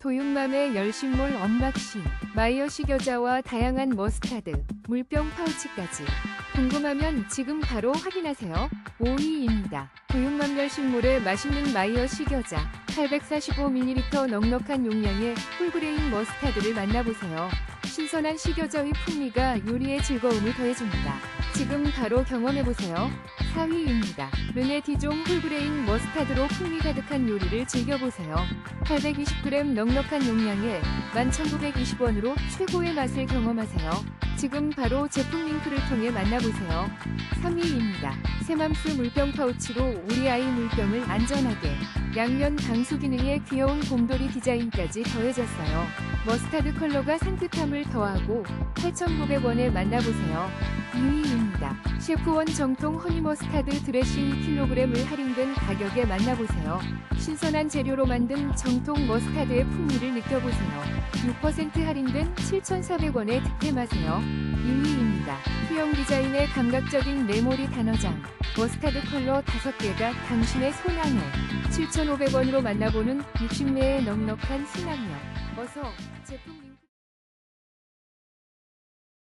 도윤맘의 열신몰 언박싱, 마이어 식여자와 다양한 머스타드, 물병 파우치까지. 궁금하면 지금 바로 확인하세요. 5위입니다. 도윤맘 열신몰의 맛있는 마이어 식여자, 845ml 넉넉한 용량의 홀그레인 머스타드를 만나보세요. 신선한 식여자의 풍미가 요리의 즐거움을 더해줍니다. 지금 바로 경험해보세요. 4위입니다. 르네 디종 홀그레인 머스타드로 풍미 가득한 요리를 즐겨보세요. 820g 넉넉한 용량에 11,920원으로 최고의 맛을 경험하세요. 지금 바로 제품 링크를 통해 만나보세요. 3위입니다. 새맘수 물병 파우치로 우리 아이 물병을 안전하게 양면 방수 기능에 귀여운 곰돌이 디자인까지 더해졌어요. 머스타드 컬러가 산뜻함을 더하고 8,900원에 만나보세요. 2위입니다. 셰프원 정통 허니 머스타드 드레싱 2kg을 할인된 가격에 만나보세요. 신선한 재료로 만든 정통 머스타드의 풍미를 느껴보세요. 6% 할인된 7,400원에 득템하세요. 2위입니다. 투영 디자인의 감각적인 메모리 단어장 머스타드 컬러 5개가 당신의 손 안에 7,500원으로 만나보는 60매의 넉넉한 순항력 어서 제품